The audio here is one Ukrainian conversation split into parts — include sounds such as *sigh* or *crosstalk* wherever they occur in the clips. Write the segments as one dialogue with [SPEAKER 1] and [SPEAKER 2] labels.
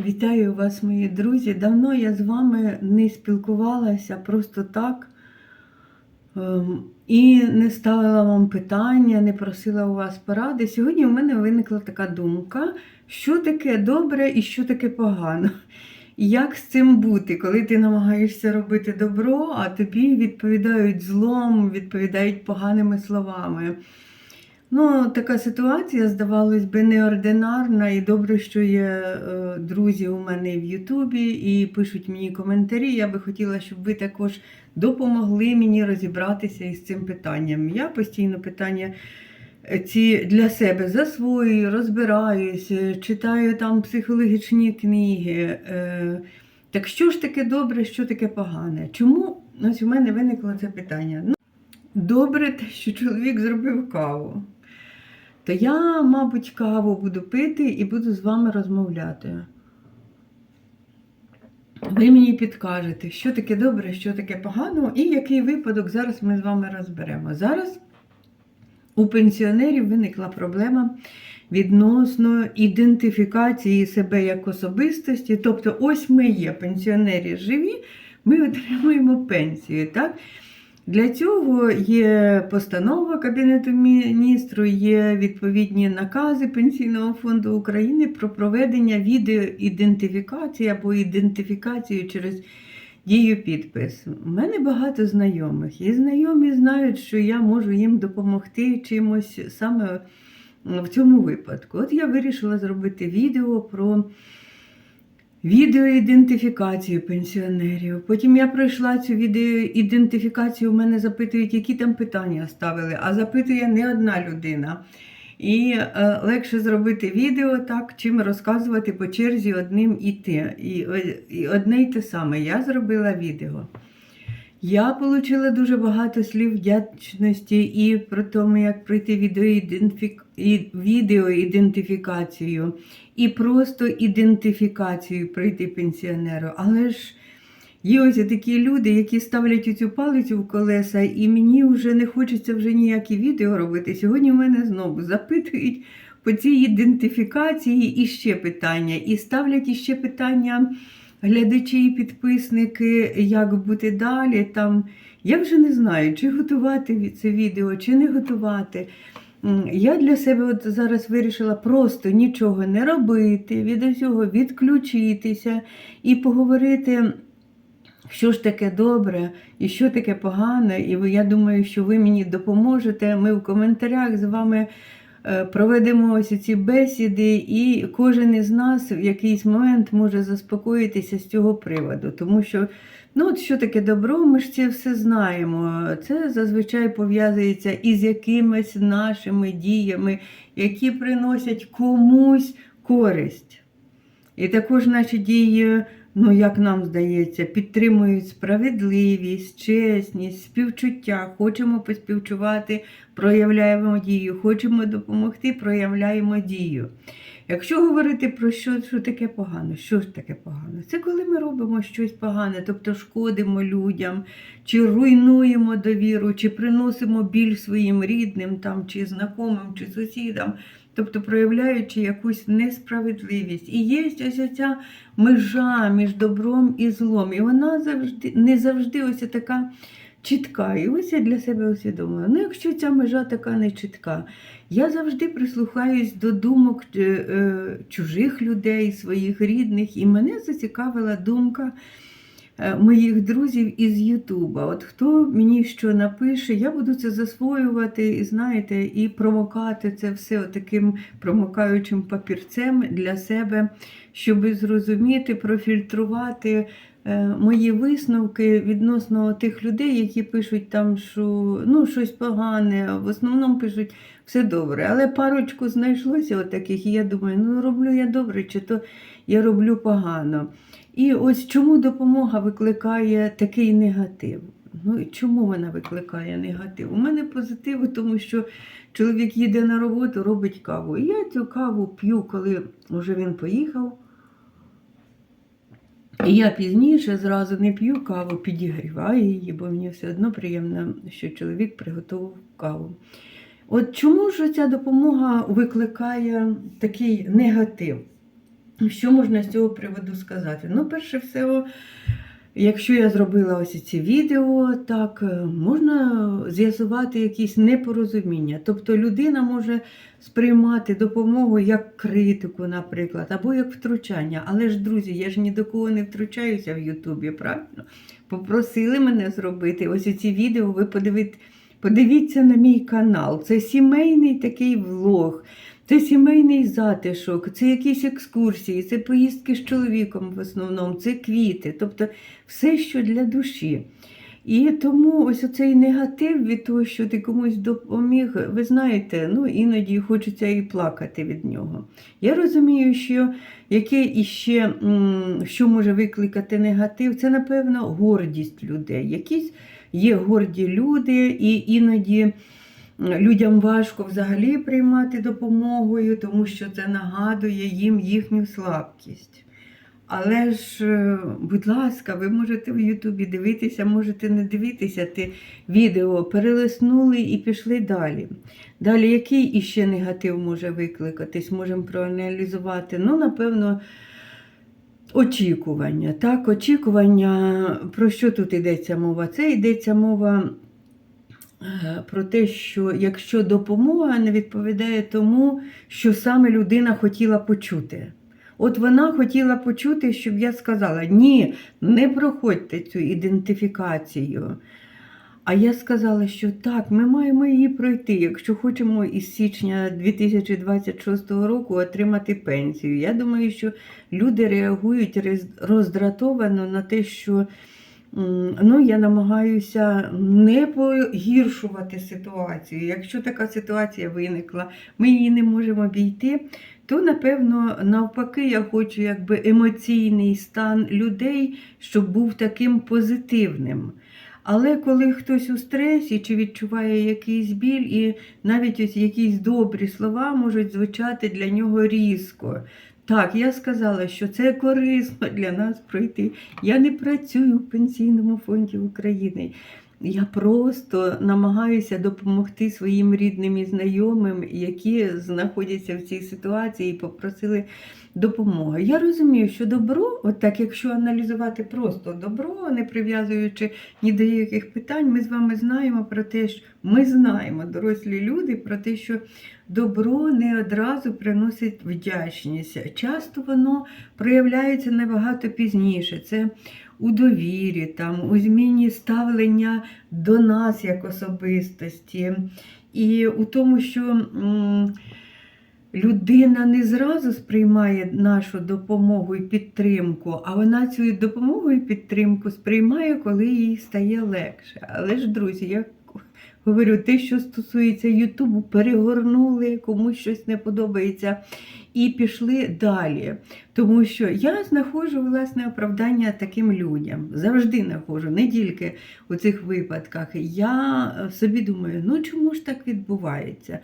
[SPEAKER 1] Вітаю вас, мої друзі. Давно я з вами не спілкувалася просто так ем, і не ставила вам питання, не просила у вас поради. Сьогодні у мене виникла така думка, що таке добре і що таке погано. Як з цим бути, коли ти намагаєшся робити добро, а тобі відповідають злом, відповідають поганими словами. Ну, така ситуація, здавалось би, неординарна, і добре, що є е, друзі у мене в Ютубі і пишуть мені коментарі. Я би хотіла, щоб ви також допомогли мені розібратися із цим питанням. Я постійно питання е, ці для себе засвоюю, розбираюсь, читаю там психологічні книги. Е, Так що ж таке добре, що таке погане? Чому ось у мене виникло це питання? Ну, Добре те, що чоловік зробив каву. То я, мабуть, каву буду пити і буду з вами розмовляти. Ви мені підкажете, що таке добре, що таке погано, і який випадок зараз ми з вами розберемо. Зараз у пенсіонерів виникла проблема відносно ідентифікації себе як особистості. Тобто, ось ми є пенсіонери живі, ми отримуємо пенсію. так? Для цього є постанова Кабінету міністру, є відповідні накази Пенсійного фонду України про проведення відеоідентифікації або ідентифікацію через дію підпис. У мене багато знайомих, і знайомі знають, що я можу їм допомогти чимось саме в цьому випадку. От я вирішила зробити відео про. Відеоідентифікацію пенсіонерів. Потім я пройшла цю відеоідентифікацію, у мене запитують, які там питання ставили, а запитує не одна людина. І е, легше зробити відео так, чим розказувати по черзі одним і те. І, і одне й те саме. Я зробила відео. Я отримала дуже багато слів вдячності і про тому, як пройти відеоідентифік... відеоідентифікацію, і просто ідентифікацію пройти пенсіонеру. Але ж є ось такі люди, які ставлять цю палицю в колеса, і мені вже не хочеться вже ніякі відео робити. Сьогодні в мене знову запитують по цій ідентифікації і ще питання, і ставлять іще питання глядачі і підписники, як бути далі. Там я вже не знаю, чи готувати це відео, чи не готувати. Я для себе от зараз вирішила просто нічого не робити, від усього відключитися і поговорити. Що ж таке добре і що таке погане, і я думаю, що ви мені допоможете. Ми в коментарях з вами проведемо ось ці бесіди, і кожен із нас в якийсь момент може заспокоїтися з цього приводу. Тому що, ну от що таке добро, ми ж це все знаємо. Це зазвичай пов'язується із якимись нашими діями, які приносять комусь користь. І також наші дії, ну як нам здається, підтримують справедливість, чесність, співчуття. Хочемо поспівчувати, проявляємо дію. Хочемо допомогти, проявляємо дію. Якщо говорити про що, що таке погано, що ж таке погано? Це коли ми робимо щось погане, тобто шкодимо людям, чи руйнуємо довіру, чи приносимо біль своїм рідним, там, чи знайомим, чи сусідам, тобто проявляючи якусь несправедливість. І є ось ця межа між добром і злом. І вона завжди не завжди ось така чітка. І ось я для себе усвідомила. Ну, якщо ця межа така не чітка, я завжди прислухаюсь до думок е, е, чужих людей, своїх рідних, і мене зацікавила думка. Е, Моїх друзів із Ютуба. От хто мені що напише, я буду це засвоювати і знаєте, і промокати це все таким промокаючим папірцем для себе, щоб зрозуміти, профільтрувати е, мої висновки відносно тих людей, які пишуть там, що ну, щось погане, в основному пишуть все добре. Але парочку знайшлося от таких, і я думаю, ну роблю я добре, чи то я роблю погано. І ось чому допомога викликає такий негатив. Ну і чому вона викликає негатив? У мене позитив, тому що чоловік їде на роботу, робить каву. І я цю каву п'ю, коли вже він поїхав. І я пізніше зразу не п'ю каву, підігріваю її, бо мені все одно приємно, що чоловік приготував каву. От чому ж ця допомога викликає такий негатив? Що можна з цього приводу сказати? Ну, перше всього, якщо я зробила ось ці відео, так е, можна з'ясувати якісь непорозуміння. Тобто людина може сприймати допомогу як критику, наприклад, або як втручання. Але ж, друзі, я ж ні до кого не втручаюся в Ютубі, правильно? Попросили мене зробити ось ці відео, ви подивіться, подивіться на мій канал. Це сімейний такий влог. Це сімейний затишок, це якісь екскурсії, це поїздки з чоловіком в основному, це квіти, тобто все, що для душі. І тому ось оцей негатив від того, що ти комусь допоміг, ви знаєте, ну іноді хочеться і плакати від нього. Я розумію, що яке іще, що може викликати негатив, це, напевно, гордість людей. Якісь є горді люди, і іноді. Людям важко взагалі приймати допомогою, тому що це нагадує їм їхню слабкість. Але ж, е, будь ласка, ви можете в Ютубі дивитися, можете не дивитися те відео, перелиснули і пішли далі. Далі, який іще негатив може викликатись, можемо проаналізувати. Ну, напевно, очікування. Так, очікування, про що тут йдеться мова? Це йдеться мова про те, що якщо допомога не відповідає тому, що саме людина хотіла почути. От вона хотіла почути, щоб я сказала: ні, не проходьте цю ідентифікацію. А я сказала, що так, ми маємо її пройти, якщо хочемо із січня 2026 року отримати пенсію. Я думаю, що люди реагують роздратовано на те, що ну, я намагаюся не погіршувати ситуацію. Якщо така ситуація виникла, ми її не можемо обійти, то напевно навпаки я хочу якби емоційний стан людей, щоб був таким позитивним. Але коли хтось у стресі чи відчуває якийсь біль, і навіть ось якісь добрі слова можуть звучати для нього різко. Так, я сказала, що це корисно для нас пройти. Я не працюю в пенсійному фонді України. Я просто намагаюся допомогти своїм рідним і знайомим, які знаходяться в цій ситуації і попросили допомоги. Я розумію, що добро, от так якщо аналізувати просто добро, не прив'язуючи ні до яких питань, ми з вами знаємо про те, що ми знаємо, дорослі люди, про те, що добро не одразу приносить вдячність. Часто воно проявляється набагато пізніше. Це у довірі, там, у зміні ставлення до нас як особистості, і у тому, що. Людина не зразу сприймає нашу допомогу і підтримку, а вона цю допомогу і підтримку сприймає, коли їй стає легше. Але ж, друзі, я говорю, те, що стосується Ютубу, перегорнули, комусь щось не подобається, і пішли далі. Тому що я знаходжу власне оправдання таким людям. Завжди знаходжу, не тільки у цих випадках. Я собі думаю, ну чому ж так відбувається?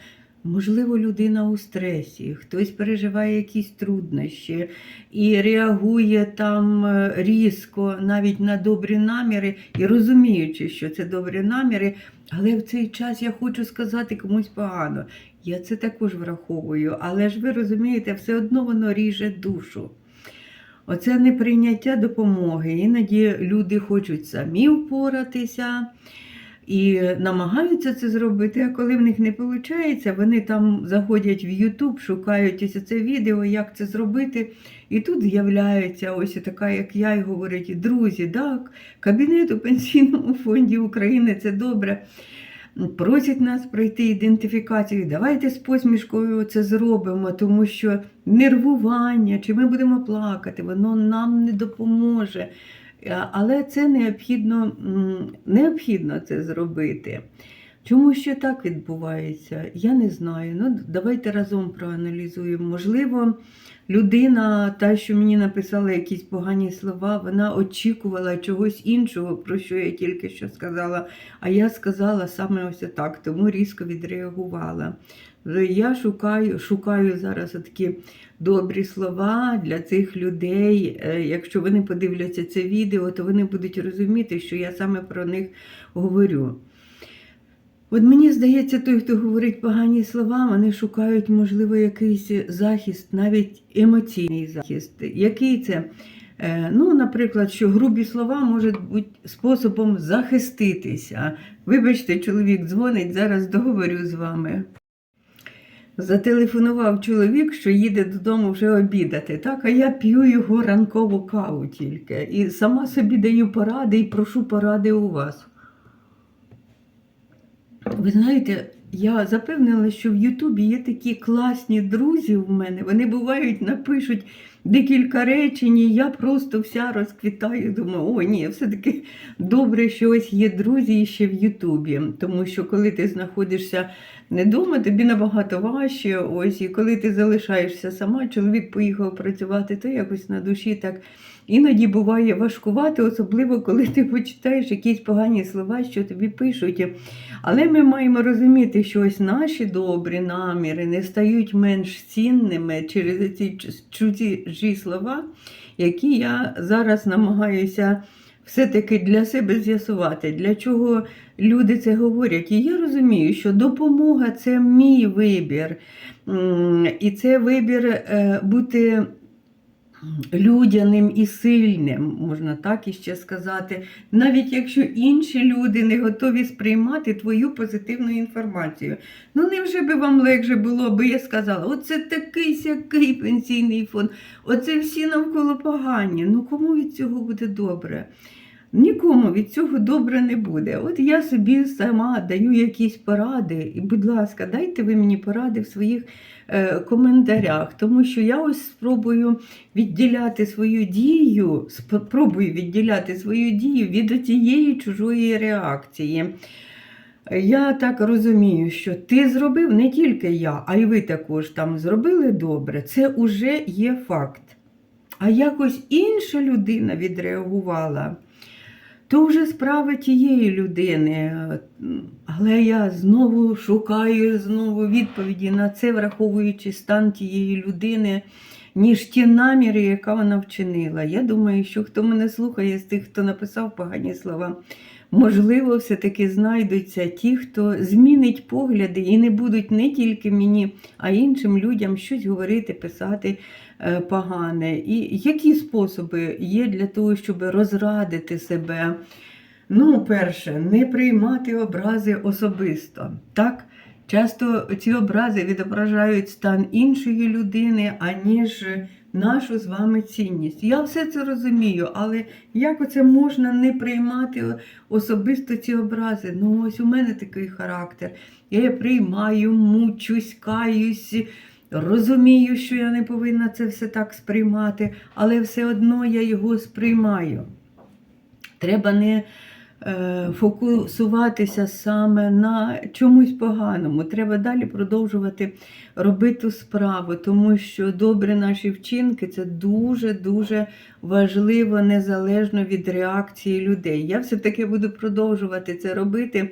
[SPEAKER 1] Можливо, людина у стресі, хтось переживає якісь труднощі і реагує там е, різко навіть на добрі наміри, і розуміючи, що це добрі наміри, але в цей час я хочу сказати комусь погано. Я це також враховую, але ж ви розумієте, все одно воно ріже душу. Оце неприйняття допомоги. Іноді люди хочуть самі впоратися і намагаються це зробити, а коли в них не виходить, вони там заходять в YouTube, шукають ось це відео, як це зробити. І тут з'являється ось така, як я, і говорить, друзі, так, кабінет у пенсійному фонді України це добре. Просять нас пройти ідентифікацію. Давайте з посмішкою це зробимо, тому що нервування, чи ми будемо плакати, воно нам не допоможе. Е, Але це необхідно, необхідно це зробити. Чому ще так відбувається? Я не знаю. Ну, давайте разом проаналізуємо. Можливо, людина, та, що мені написала якісь погані слова, вона очікувала чогось іншого, про що я тільки що сказала. А я сказала саме ось так, тому різко відреагувала. Я шукаю, шукаю зараз такі добрі слова для цих людей. Е, Якщо вони подивляться це відео, то вони будуть розуміти, що я саме про них говорю. От мені здається, той, хто говорить погані слова, вони шукають, можливо, якийсь захист, навіть емоційний захист. Який це? Е, Ну, наприклад, що грубі слова можуть бути способом захиститися. Вибачте, чоловік дзвонить, зараз договорю з вами. Зателефонував чоловік, що їде додому вже обідати, так? а я п'ю його ранкову каву тільки. І сама собі даю поради і прошу поради у вас. Ви знаєте, я запевнила, що в Ютубі є такі класні друзі в мене. Вони бувають, напишуть декілька речень, і я просто вся розквітаю. Думаю, о, ні, все-таки добре, що ось є друзі ще в Ютубі. Тому що коли ти знаходишся не вдома, тобі набагато важче. Ось, і коли ти залишаєшся сама, чоловік поїхав працювати, то якось на душі так. Іноді буває важкувати, особливо коли ти почитаєш якісь погані слова, що тобі пишуть. Але ми маємо розуміти, що ось наші добрі наміри не стають менш цінними через ці чужі слова, які я зараз намагаюся все-таки для себе з'ясувати, для чого люди це говорять. І я розумію, що допомога це мій вибір. І це вибір е, бути людяним і сильним, можна так іще сказати, навіть якщо інші люди не готові сприймати твою позитивну інформацію. Ну невже би вам легше було, би я сказала, оце такий сякий пенсійний фонд, оце всі навколо погані. Ну кому від цього буде добре? Нікому від цього добре не буде. От я собі сама даю якісь поради, і, будь ласка, дайте ви мені поради в своїх е, коментарях, тому що я ось спробую відділяти свою дію, спробую відділяти свою дію від тієї чужої реакції. Я так розумію, що ти зробив не тільки я, а й ви також там зробили добре. Це вже є факт. А якось інша людина відреагувала то вже справа тієї людини. Але я знову шукаю знову відповіді на це, враховуючи стан тієї людини, ніж ті наміри, яка вона вчинила. Я думаю, що хто мене слухає з тих, хто написав погані слова, можливо, все-таки знайдуться ті, хто змінить погляди і не будуть не тільки мені, а іншим людям щось говорити, писати е, погане. І які способи є для того, щоб розрадити себе? Ну, перше, не приймати образи особисто. Так? Часто ці образи відображають стан іншої людини, аніж нашу з вами цінність. Я все це розумію, але як оце можна не приймати особисто ці образи? Ну, ось у мене такий характер. Я приймаю, мучусь, каюсь. Розумію, що я не повинна це все так сприймати, але все одно я його сприймаю. Треба не фокусуватися саме на чомусь поганому. Треба далі продовжувати робити справу, тому що добрі наші вчинки це дуже-дуже важливо незалежно від реакції людей. Я все-таки буду продовжувати це робити.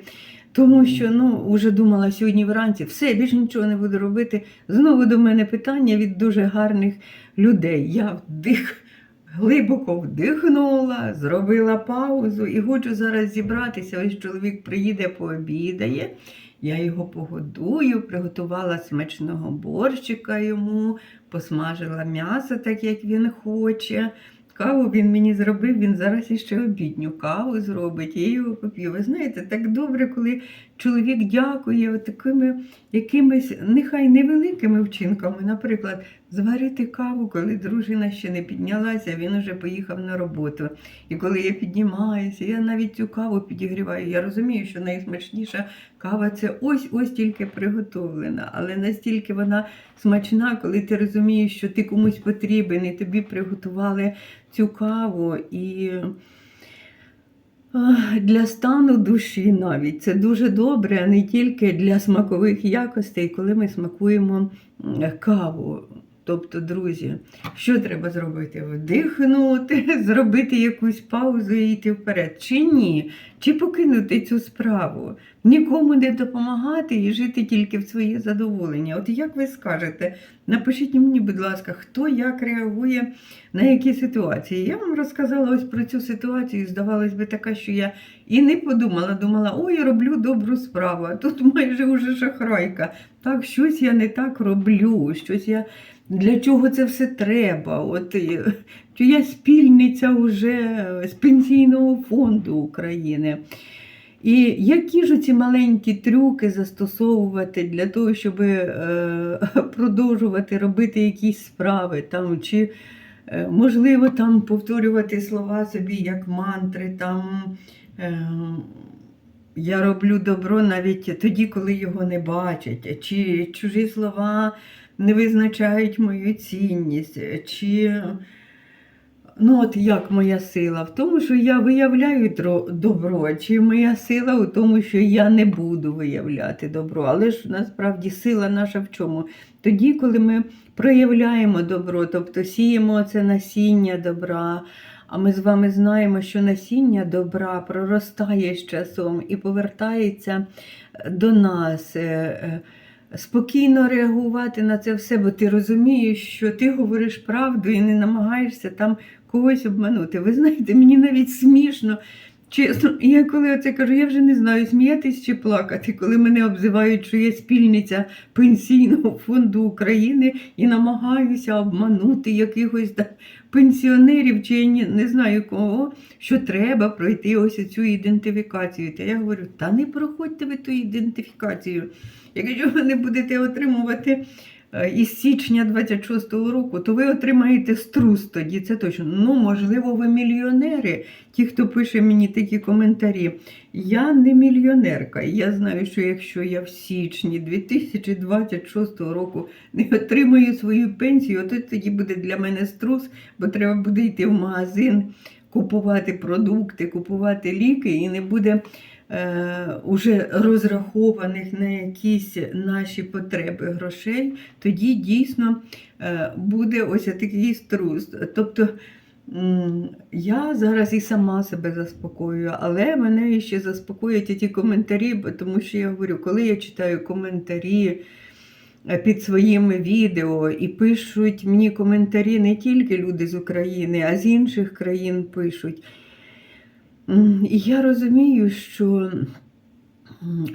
[SPEAKER 1] Тому що ну, вже думала сьогодні вранці, все, більше нічого не буду робити. Знову до мене питання від дуже гарних людей. Я вдих глибоко вдихнула, зробила паузу і хочу зараз зібратися. Ось чоловік приїде, пообідає. Я його погодую, приготувала смачного борщика йому, посмажила м'ясо, так як він хоче. Каву він мені зробив, він зараз іще обідню каву зробить, я його поп'ю. Ви знаєте, так добре, коли чоловік дякує такими якимись, нехай невеликими вчинками. Наприклад, зварити каву, коли дружина ще не піднялася, він вже поїхав на роботу. І коли я піднімаюся, я навіть цю каву підігріваю. Я розумію, що найсмачніша кава це ось-ось тільки приготовлена, але настільки вона смачна, коли ти розумієш, що ти комусь потрібен, і тобі приготували цю каву. і... Для стану душі навіть це дуже добре, а не тільки для смакових якостей, коли ми смакуємо каву. Тобто, друзі, що треба зробити? Вдихнути, *laughs* зробити якусь паузу і йти вперед. Чи ні? Чи покинути цю справу, нікому не допомагати і жити тільки в своє задоволення. От як ви скажете, напишіть мені, будь ласка, хто як реагує на які ситуації. Я вам розказала ось про цю ситуацію, здавалось би, така, що я і не подумала, думала, ой, роблю добру справу, а тут *laughs* майже уже шахрайка. Так, щось я не так роблю, щось я. Для чого це все треба? От е, що я спільниця вже з Пенсійного фонду України. І які ж ці маленькі трюки застосовувати для того, щоб е, продовжувати робити якісь справи, там, чи, е, можливо, там повторювати слова собі як мантри, там, е, я роблю добро навіть тоді, коли його не бачать, чи чужі слова не визначають мою цінність, чи ну от як моя сила? В тому, що я виявляю добро, чи моя сила у тому, що я не буду виявляти добро. Але ж насправді сила наша в чому? Тоді, коли ми проявляємо добро, тобто сіємо це насіння добра. А ми з вами знаємо, що насіння добра проростає з часом і повертається до нас. Спокійно реагувати на це все, бо ти розумієш, що ти говориш правду і не намагаєшся там когось обманути. Ви знаєте, мені навіть смішно. Чесно, я коли оце кажу, я вже не знаю, сміятись чи плакати, коли мене обзивають, що я спільниця Пенсійного фонду України і намагаюся обманути якихось пенсіонерів, чи ні- не знаю кого, що треба пройти ось цю ідентифікацію. Та я говорю, та не проходьте ви ту ідентифікацію. Якщо ви не будете отримувати із січня 26-го року, то ви отримаєте струс тоді, це точно. Ну, можливо, ви мільйонери, ті, хто пише мені такі коментарі. Я не мільйонерка. Я знаю, що якщо я в січні 2026 року не отримаю свою пенсію, то тоді буде для мене струс, бо треба буде йти в магазин, купувати продукти, купувати ліки, і не буде е, уже розрахованих на якісь наші потреби грошей, тоді дійсно е, буде ось такий струс. Тобто я зараз і сама себе заспокоюю, але мене ще заспокоюють ті коментарі, тому що я говорю, коли я читаю коментарі. е, Під своїми відео і пишуть мені коментарі не тільки люди з України, а з інших країн пишуть. І я розумію, що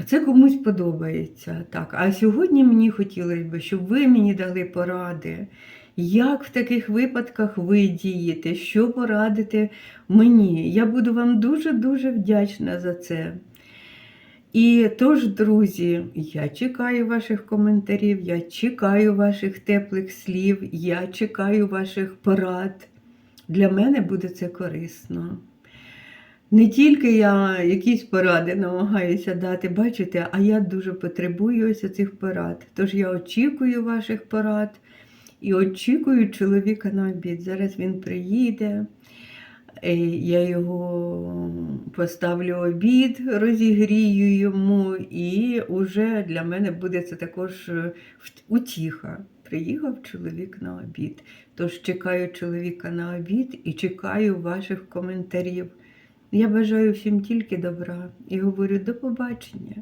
[SPEAKER 1] це комусь подобається. Так. А сьогодні мені хотілося б, щоб ви мені дали поради, як в таких випадках ви дієте, що порадите мені. Я буду вам дуже-дуже вдячна за це. І тож, друзі, я чекаю ваших коментарів, я чекаю ваших теплих слів, я чекаю ваших порад. Для мене буде це корисно. Не тільки я якісь поради намагаюся дати, бачите, а я дуже потребую ось цих порад. Тож я очікую ваших порад і очікую чоловіка на обід. Зараз він приїде. е, Я його поставлю обід, розігрію йому, і вже для мене буде це також е, утіха. Приїхав чоловік на обід. Тож чекаю чоловіка на обід і чекаю ваших коментарів. Я бажаю всім тільки добра і говорю до побачення.